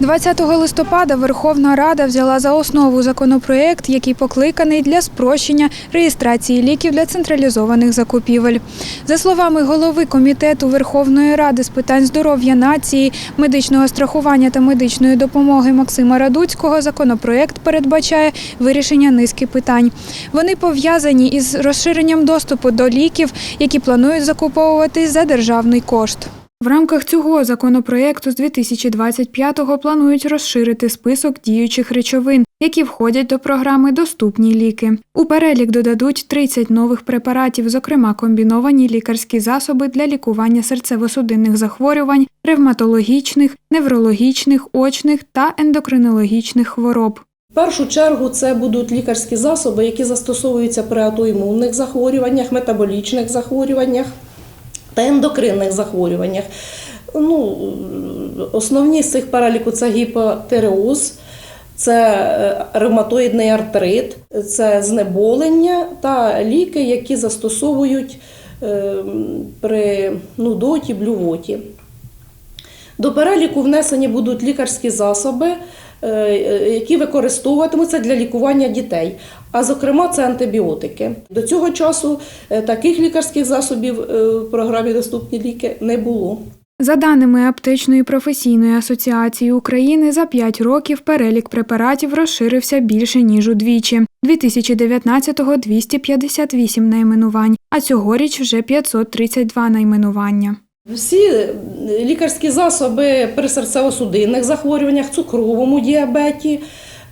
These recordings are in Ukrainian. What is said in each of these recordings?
20 листопада Верховна Рада взяла за основу законопроект, який покликаний для спрощення реєстрації ліків для централізованих закупівель. За словами голови комітету Верховної Ради з питань здоров'я нації, медичного страхування та медичної допомоги Максима Радуцького, законопроект передбачає вирішення низки питань. Вони пов'язані із розширенням доступу до ліків, які планують закуповувати за державний кошт. В рамках цього законопроекту з 2025-го планують розширити список діючих речовин, які входять до програми Доступні ліки. У перелік додадуть 30 нових препаратів, зокрема комбіновані лікарські засоби для лікування серцево-судинних захворювань, ревматологічних, неврологічних, очних та ендокринологічних хвороб. В першу чергу це будуть лікарські засоби, які застосовуються при аутоімунних захворюваннях, метаболічних захворюваннях та ендокринних захворюваннях. Ну, основні з цих переліку це гіпотереоз, це е, ревматоїдний артрит, це знеболення та ліки, які застосовують е, при нудоті, блювоті. До переліку внесені будуть лікарські засоби, які використовуватимуться для лікування дітей. А зокрема, це антибіотики. До цього часу е, таких лікарських засобів е, в програмі Доступні ліки не було. За даними Аптечної професійної асоціації України, за 5 років перелік препаратів розширився більше ніж удвічі. 2019-го – 258 найменувань, а цьогоріч вже 532 найменування. Всі е, лікарські засоби при серцево-судинних захворюваннях, цукровому діабеті.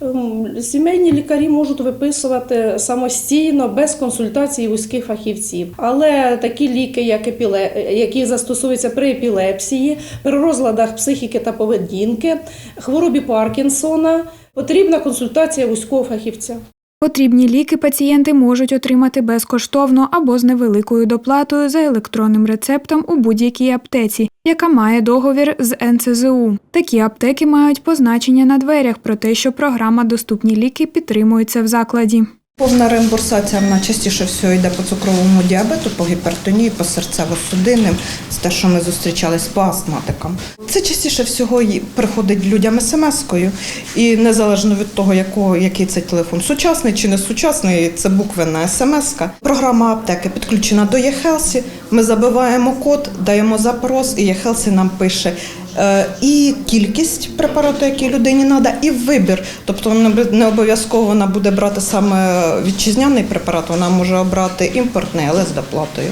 ем, Сімейні лікарі можуть виписувати самостійно без консультації вузьких фахівців. Але такі ліки, як епіле... які застосовуються при епілепсії, при розладах психіки та поведінки, хворобі Паркінсона, потрібна консультація вузького фахівця. Потрібні ліки пацієнти можуть отримати безкоштовно або з невеликою доплатою за електронним рецептом у будь-якій аптеці, яка має договір з НЦЗУ. Такі аптеки мають позначення на дверях про те, що програма Доступні ліки підтримується в закладі. Повна реімбурсація вона частіше всього йде по цукровому діабету, по гіпертонії, по серцево-судинним, це те, що ми зустрічались по астматикам. Це частіше всього приходить людям смс-кою, і незалежно від того, якого, який це телефон, сучасний чи не сучасний, це буквенна смс-ка. Програма аптеки підключена до єхелсі. Ми забиваємо код, даємо запрос, і єхелсі нам пише. Е, І кількість препарату, який людині треба, і вибір. Тобто не обов'язково вона буде брати саме вітчизняний препарат, вона може обрати імпортний, але з доплатою.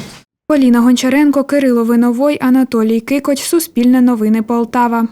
Поліна Гончаренко, Кирило Виновой, Анатолій Кикоч, Суспільне новини Полтава.